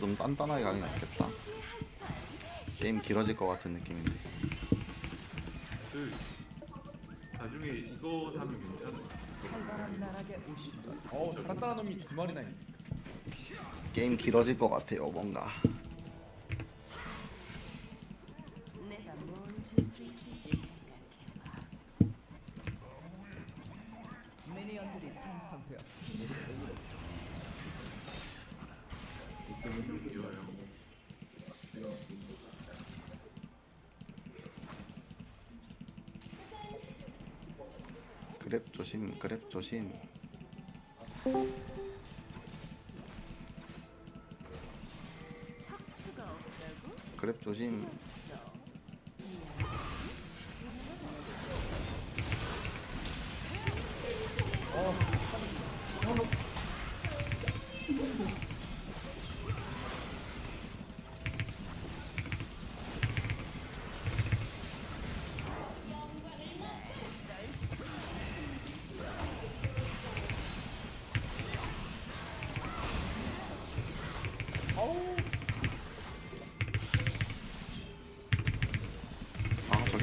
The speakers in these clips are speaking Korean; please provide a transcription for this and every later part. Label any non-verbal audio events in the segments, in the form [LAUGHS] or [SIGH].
좀 단단하게 가는 게 낫겠다. 게임 길어질 것 같은 느낌인데. 그 나중에 이거 사면 괜찮아. 어, 간단한 놈이 두 마리나 있네. 게임 길어질 것 같아요, 뭔가 뭘 줄 수 있을지 생각해봐. 미니언들이 생성되었습니다. 귀여워요. 그랩 조심, 그랩 조심. 그랩 조심. 아,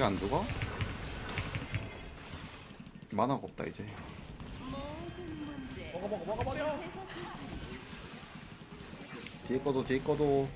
안 죽어? 만화가 없다, 이제. 먹어 먹어 먹어 버려. 뒤에 거도, 뒤에 거도.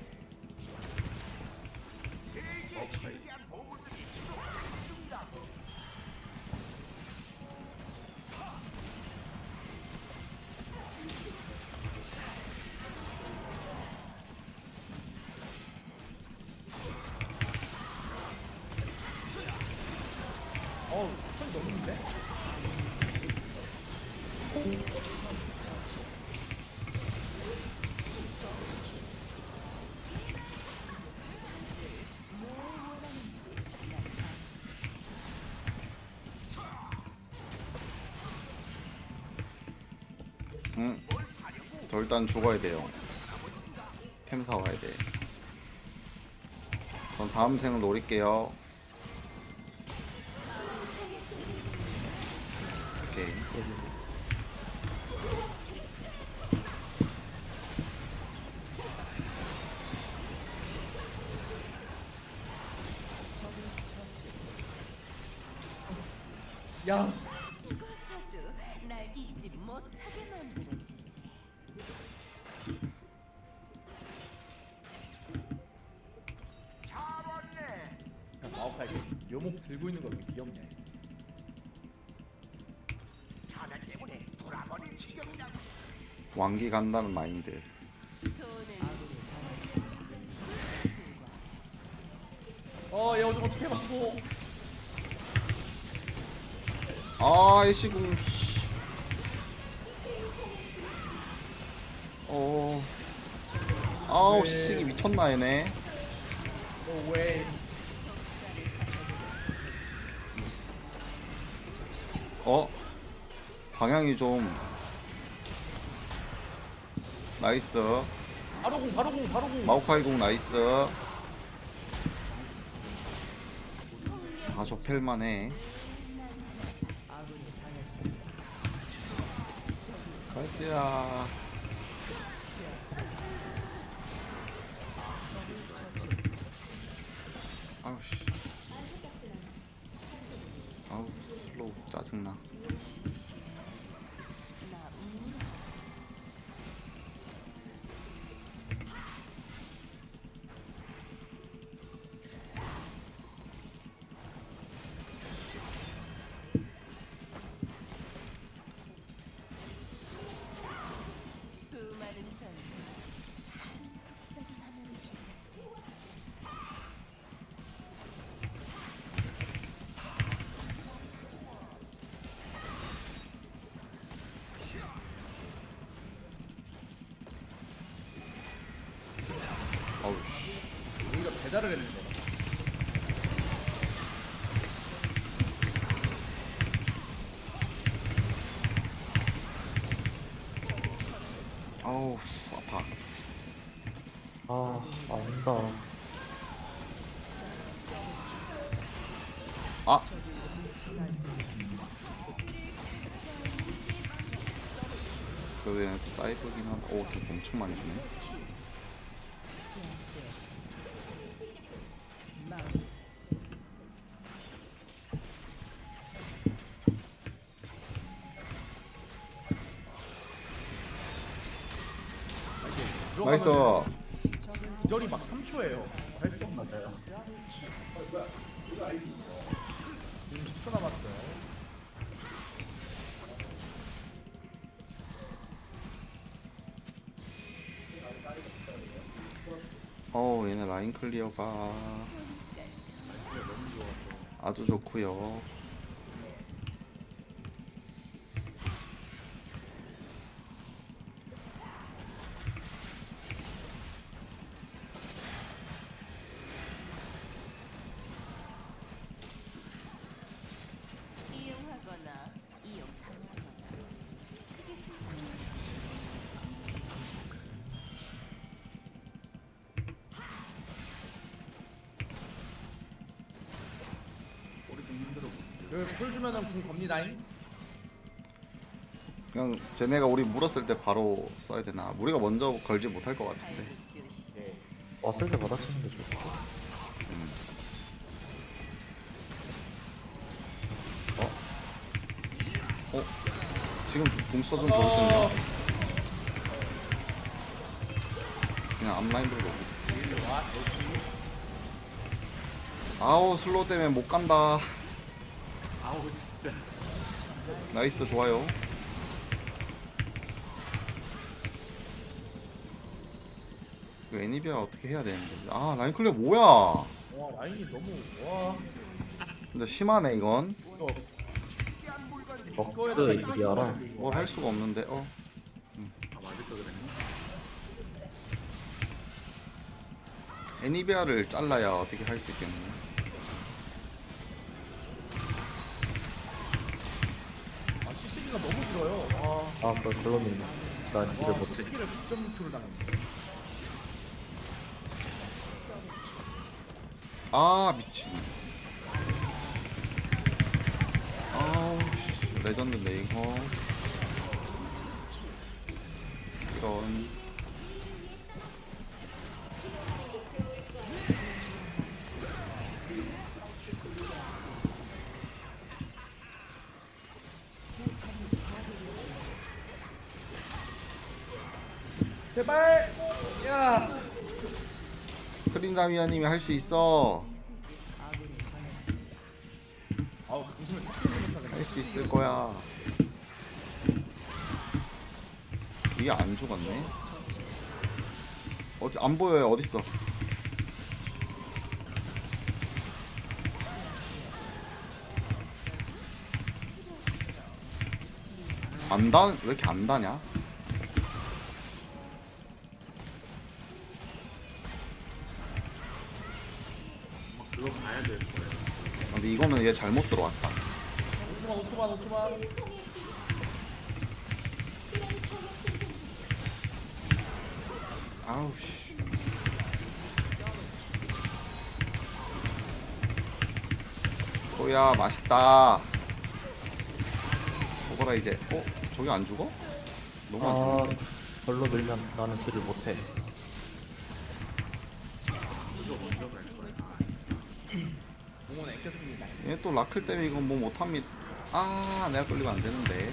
저 일단 죽어야 돼요. 템 사와야 돼. 전 다음 생을 노릴게요. 오케이. 야, 죽어서도 날 잊지 못하게 만들어주지. 야 마오카이 묘목 들고 있는 거 왜 귀엽냐? 왕기 간다는 마인드. 어, 얘 어제 어떻게 맞고? 아, 이 시궁. 어. 아우, 왜? 시식이 미쳤나, 얘네. 너 왜? 어? 방향이 좀. 나이스. 바로 공, 바로 공, 바로 공. 마오카이 공 나이스. 아, 저 펠만해. 가자. 아우 씨. 아우 슬로우 짜증나. 배달을 했는데. 아우 아파. 아, 안다. 아. 그 외에 사이버긴 한, 오, 개 엄청 많이 주네. 클리어가 아주 좋고요. 이용하거나 이용당하거나 크게 쓰지 우리 좀 힘들어. 그풀 주면은 궁 겁니다잉. 그냥 쟤네가 우리 물었을 때 바로 써야 되나? 우리가 먼저 걸지 못할 것 같은데. 네. 왔을 때 받아치는 게 좋을 것 같아. 어? 지금 공 써좀 어, 좋을 텐데. 그냥 앞라인 들고. 아우 슬로우 때문에 못 간다. 아우 진짜. 나이스 좋아요. 이거 애니비아 어떻게 해야 되는데? 아 라인 클리어 뭐야? 와, 라인이 너무 와. 근데 심하네 이건. 이거 럭스 이리아라. 뭘 할 수가 없는데. 어. 아 맞을 거 그랬네. 애니비아를 잘라야 어떻게 할 수 있겠네. 아, CC기가 너무 길어요. 와. 아, 그걸 글로미네. 난 딜을 와, 못해. CC기를 9.6초를 당했네. 아 미친. 아우 씨 레전드 네이버. 이런. 크린다미아님이 할 수 있어. 할 수 있을 거야. 이게 안 죽었네. 어디 안 보여요? 어디 있어? 안다? 왜 이렇게 안 다냐? 근데 이거는 얘 잘못 들어왔다. 5초만, 5초만, 5초만. 아우 씨. 소야 맛있다. 먹어라 이제. 어? 저기 안 죽어? 너무 안 아, 죽는데. 별로 늘면 나는 딜을 못해. 또 라클 때문에 이건 뭐 못합니다. 아 내가 끌리면 안 되는데.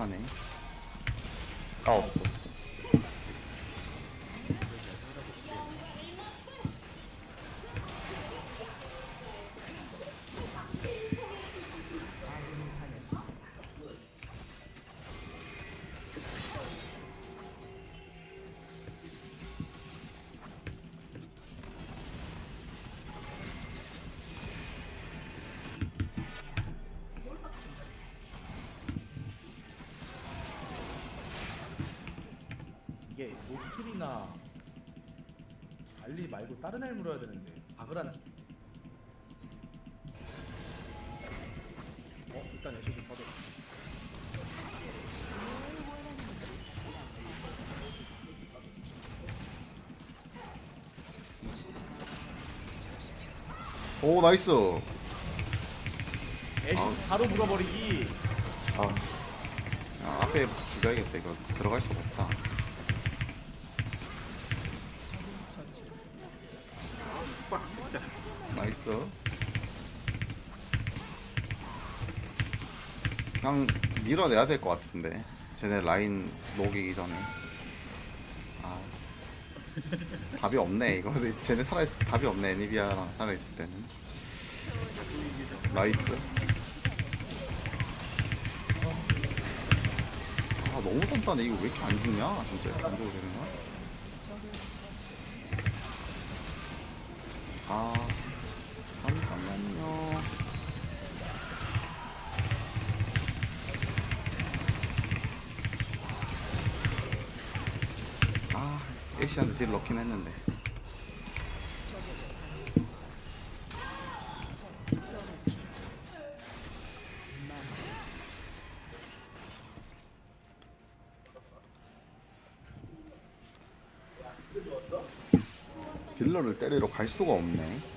하네. 아, 없어. 오 나이스. 애쉬 아. 바로 물어버리기. 아. 아, 앞에 죽여야겠다. 이거 들어갈 수가 없다. 빡 진짜. 나이스. 그냥 밀어내야 될 것 같은데. 쟤네 라인 녹이기 전에. 아 [LAUGHS] 답이 없네. 이거 쟤네 살아있 답이 없네 애니비아랑 살아있을 때는. 나이스. 아 너무 단단해. 이거 왜 이렇게 안 죽냐? 진짜 안 죽어도 되는 거야 아 애쉬한테 딜 넣긴 했는데. 딜러를 때리러 갈 수가 없네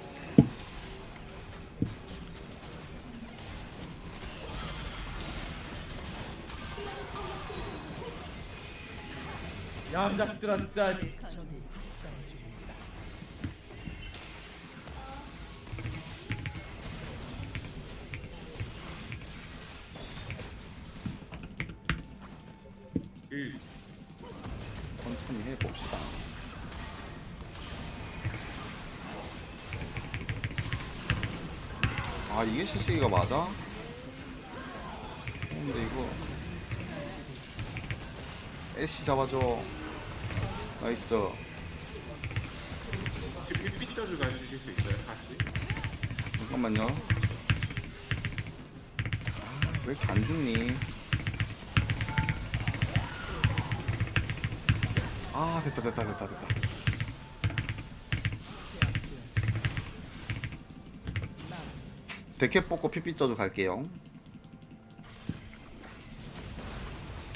이 자식들아 진짜. 일. 천천히 해봅시다. 아 이게 CC가 맞아? 근데 이거 애쉬 잡아줘. 나이스. 지금 삐삐져주 가주실 수 있어요? 다시? 잠깐만요. 아, 왜 이렇게 안 죽니? 아 됐다 됐다 됐다 됐다. 데캡 뽑고 피피 쪄도 갈게요.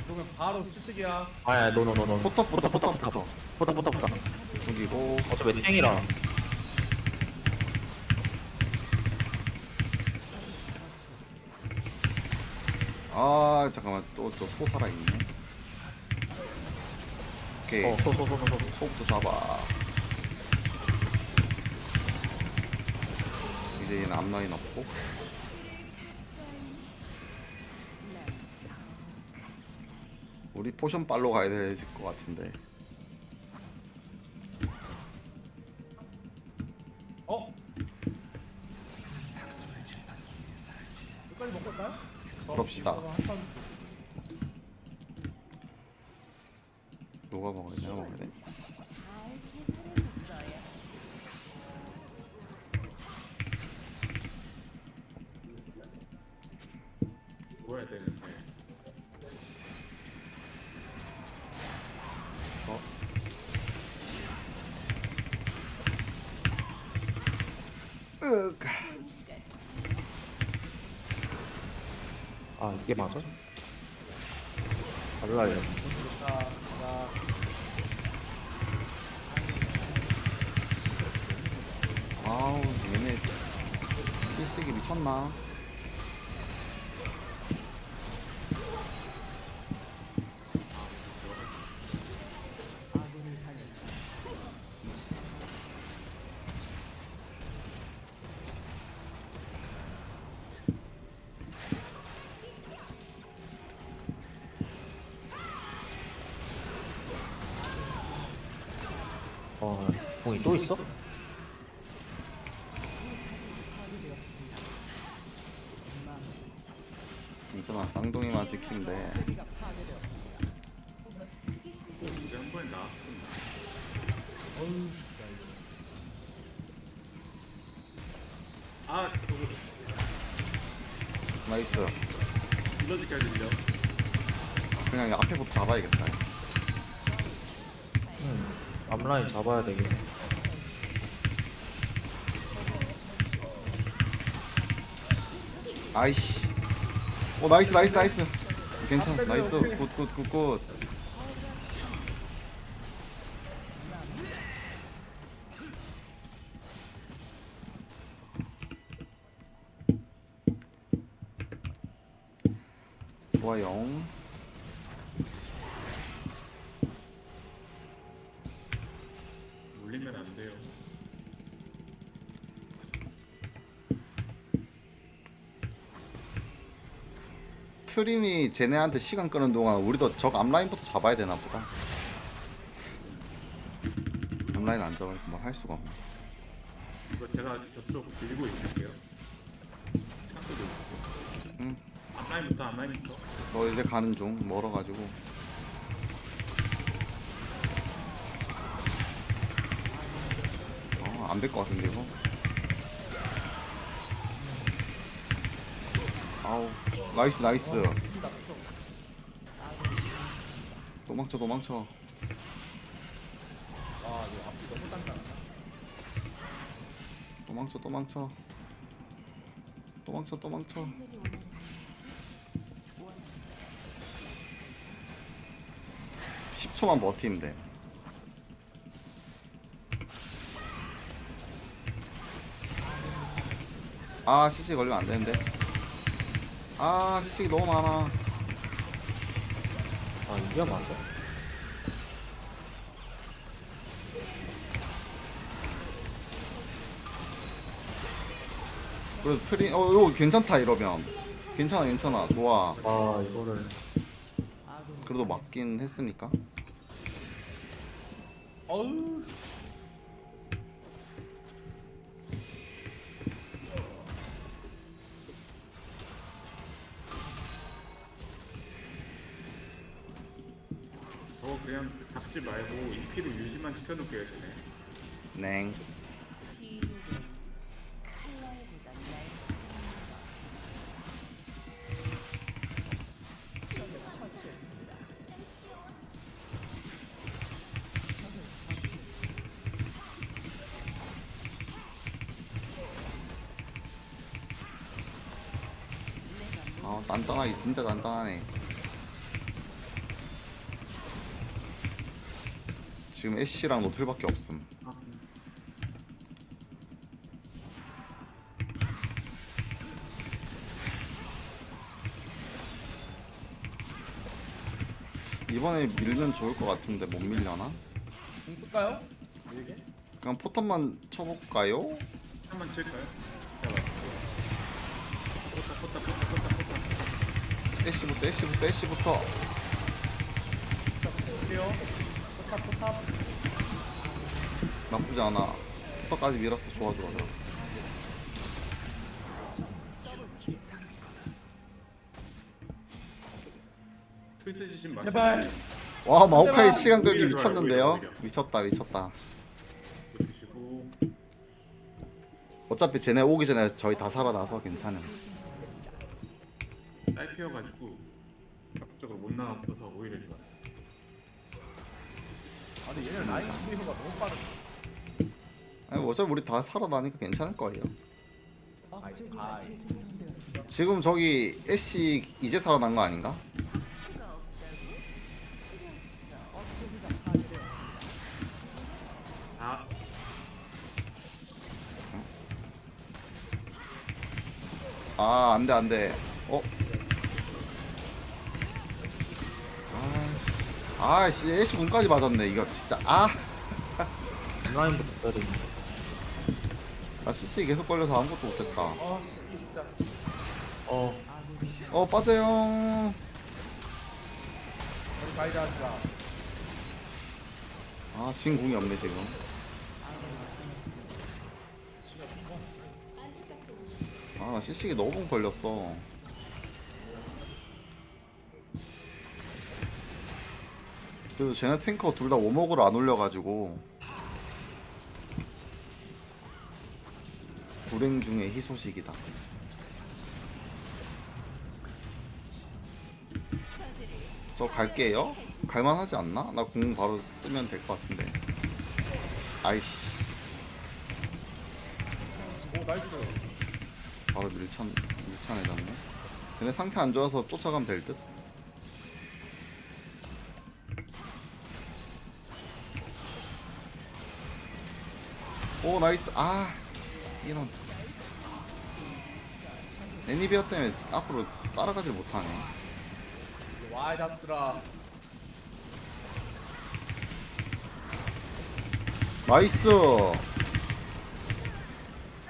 그러면 바로 실직이야. 아야 노노노노 포탑부터 포탑부터 포탑 포탑 포탑 죽이고 어차피 탱이라 아 잠깐만 또또소 살아 있네. 오케이 어 소 소 소소 속도 잡아. 이제 얘는 앞라인 없고. 우리 포션 빨로 가야 될 것 같은데. 어? 끝까지 먹고 갈까요? 그럽시다. 어, 한 판. 누가 먹어야 돼? 내가 먹어야 돼? 뭐야 되는 으 아 이게 맞아? 달라요. 아우 얘네 실식이 미쳤나? 공이 또 있어? 괜찮아 쌍둥이만 이제 한 번에. 어우, 아, 저거 나이스. 그냥 앞에부터 잡아야겠다 응 앞라인 잡아야 되겠네. 아이씨. 오 나이스 나이스 나이스. 괜찮아 나이스 굿굿굿굿. 좋아요. 트린이 쟤네한테 시간 끄는 동안 우리도 적 앞라인부터 잡아야 되나 보다. 앞라인 안 잡으면 뭐할 수가 없네. 이거 제가 저쪽 밀고 있을게요. 창고도 있고. 응. 앞라인부터 앞라인부터. 저 이제 가는 중 멀어가지고. 어, 안될 것 같은데 이거. 아우, 나이스 나이스. 도망쳐 도망쳐. 도망쳐 도망쳐. 도망쳐 도망쳐. 간절히 원하는 원 10초만 버티면 돼. 아, CC 걸리면 안 되는데. 아, CC 너무 많아. 아 이게 맞아? 그래도 트린, 어, 이거 괜찮다, 이러면. 괜찮아, 괜찮아. 좋아. 아 이거를 그래도 맞긴 했으니까. 어우 잡지 말고 EP로 유지만 처치했습니다. 적을 처치했습니다. 아, 단단하게, 진짜 단단하네. 지금 애쉬랑 노틀밖에 없음. 이번에 밀면 좋을 것 같은데 못 밀려나? 공? 밀게? 그냥 포탄만 쳐볼까요? 한번 칠까요? 포타, 포타, 포타, 포타, 포타. 애쉬부터 애쉬부터 애쉬부터 볼게요 포탑 나쁘지 않아 포탄까지 밀었어 좋아 좋아 좋아 지진. 제발 와 마오카이 내가- 시간 끌기 오히려 좋아요, 미쳤는데요? 오히려, 오히려. 미쳤다 미쳤다 드시고. 어차피 쟤네 오기 전에 저희 다 살아나서 괜찮음 딸 피어가지고 적극적으로 못 나왔어서 오히려 좋아. 아 근데 얘는 라인 스피드가 너무 빠르다 아니 어차피 우리 다 살아나니까 괜찮을 거예요 아이 억제기가 재생성되었습니다. 지금 저기 애쉬 이제 살아난 거 아닌가? 억제기가 파괴되었습니다. 아, 아 안돼 안돼 어? 아, 아씨 애쉬 군까지 맞았네 이거 진짜. 아! 앞라인부터 때리네. 나 CC 계속 걸려서 아무것도 못했다. 아 진짜. 어. 어 빠져요. 우리 가이드 하자 아 지금 궁이 없네 지금. 아나 CC기 너무 걸렸어 그래도 쟤네 탱커 둘 다 오목으로 안 올려가지고 불행 중에 희소식이다. 저 갈게요? 갈만하지 않나? 나 공 바로 쓰면 될 것 같은데. 아이씨. 오 나이스. 바로 밀천 밀천해졌네. 근데 상태 안 좋아서 쫓아가면 될듯 오 나이스. 아 이런. 애니비아 때문에 앞으로 따라가질 못하네. 와이 잡들아 나이스!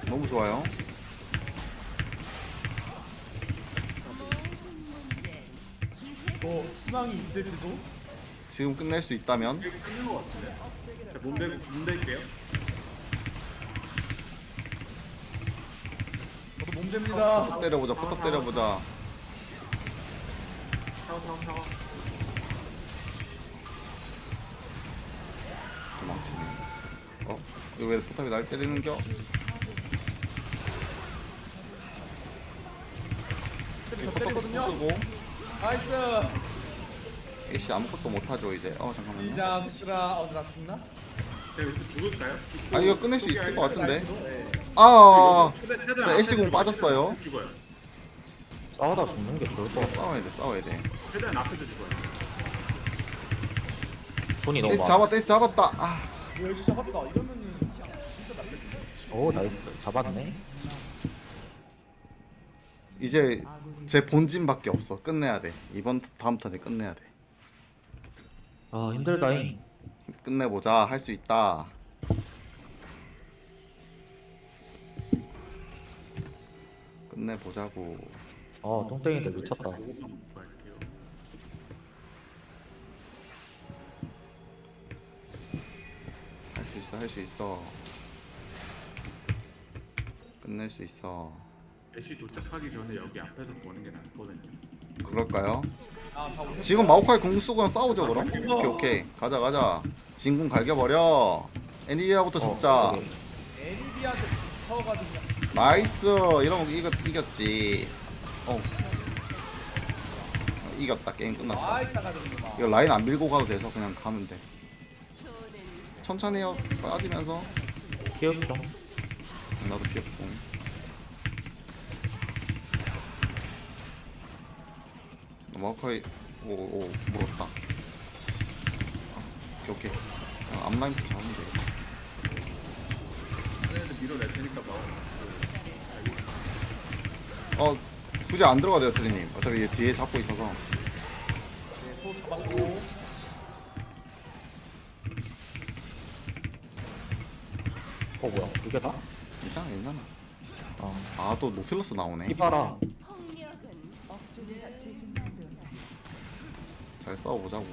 너무 좋아요. 또 희망이 있을지도? 지금 끝낼 수 있다면? 이거 끝낸 거 같은데? 자, 몸 대고 몸 댈게요. 몸잽니다 포탑 때려보자 포탑 때려보자. 도망치네 어? 이거 왜 포탑이 날 때리는겨? 저 포탑 때리거든요 쓰고 나이스 애쉬 아무것도 못하죠 이제 어 잠깐만요 이자 스크라 어디 나 죽나? 자, 여기서 죽을까요? 아 이거 끝낼 수 있을 것 같은데? 네. 아 최대- 최대한 자, 앞에 애쉬 공 죽어요. 빠졌어요. 죽어요. 싸우다 죽는 게 좋을 것 같아. 싸워야 돼 싸워야 돼 최대한 앞에서 죽어요. 돈이 너무 많아. 잡았다 애쉬 잡았다 아오 역시 잡았다 이러면 진짜 오 나이스. 잡았네. 이제 제 본진밖에 없어 끝내야 돼 이번 다음 턴에 끝내야 돼 아 힘들다잉. 끝내보자 할 수 있다 끝내보자고 어 똥땡이들 미쳤다. 할 수 있어 할 수 있어 끝낼 수 있어 애쉬 도착하기 전에 여기 앞에서 보는 게 낫거든요. 그럴까요? 오셨어요? 지금 마오카이 궁 쓰고 그냥 싸우죠 그럼? 오케이 오케이 가자 가자 진궁 갈겨버려 애니비아부터 잡자 어, 그래. 애니비한테 붙어가지고 나이스. 이러면 이거 이겼지. 어. 어, 이겼다. 게임 끝났다. 이거 라인 안 밀고 가도 돼서 그냥 가면 돼. 천천히 해요. 빠지면서. 기억좀. 나도 귀엽고. 마오카이 오오 물었다. 아, 오케이 오케이. 아, 앞라인부터 잡으면 돼. 얘네들 밀어낼 테니까 막. 어 굳이 안 들어가도 돼요 트리님 어차피 얘 뒤에 잡고 있어서 네, 소 잡았고 어 뭐야? 이게 다? 괜찮아 괜찮아 어. 아또 노틸러스 나오네 이봐라. 폭력은 억제기가 재생산되었습니다. 잘 싸워보자고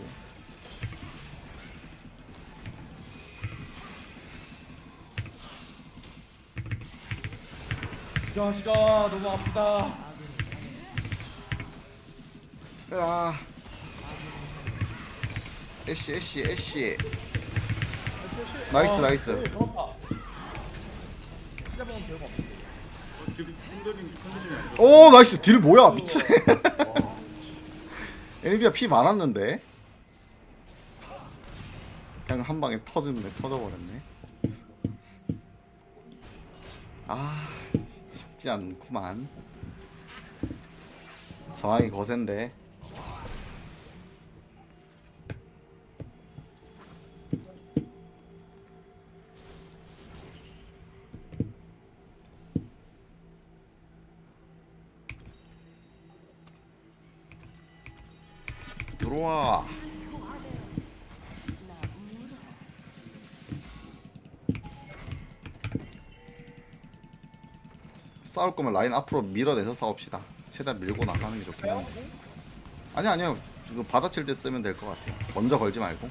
이 자식아 너무 아프다. 으아. 애쉬 애쉬 애쉬. 나이스, 아, 나이스. 오, 잡았다 진짜 먹으면 별거 없어 어, 지금 컨디션 컨디션이 안 좋아. 오 나이스. 딜 뭐야? 미친. [LAUGHS] 애니비아 피 많았는데. 그냥 한 방에 터졌네 터져버렸네. 아 쉽지 않구만. 저항이 거센데. 들어와 싸울 거면 라인 앞으로 밀어내서 싸웁시다. 최대한 밀고 나가는 게 좋긴 한데. 아니 아니요 이거 받아칠 때 쓰면 될 것 같아요. 먼저 걸지 말고.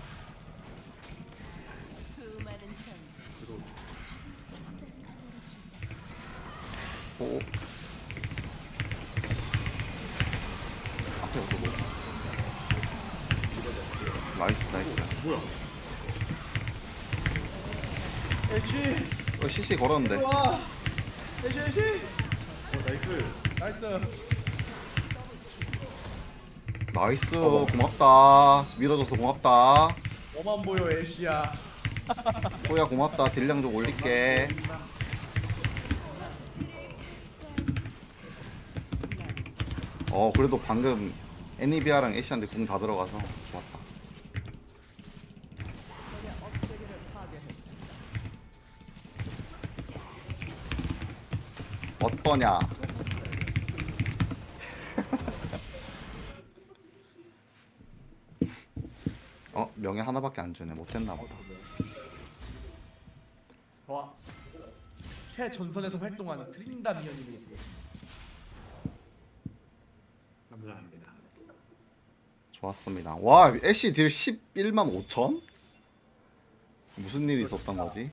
오. 앞에 오고 나이스 나이스. 뭐야? 애쉬 어 CC 걸었는데. 와. 애쉬 애쉬 어 나이스. 나이스. 고맙다. 밀어줘서 고맙다. 너만 보여 애쉬야. [LAUGHS] 호야 고맙다. 딜량 좀 올릴게. 어 그래도 방금 애니비아랑 애쉬한테 궁다 들어가서 좋았다. 어떠냐 어 명예 하나밖에 안 주네 못했나 보다 와 최전선에서 활동하는 트린다 미연님이 감사합니다. 좋았습니다 와 애쉬 딜 11만 5천? 무슨 일이 있었던 거지?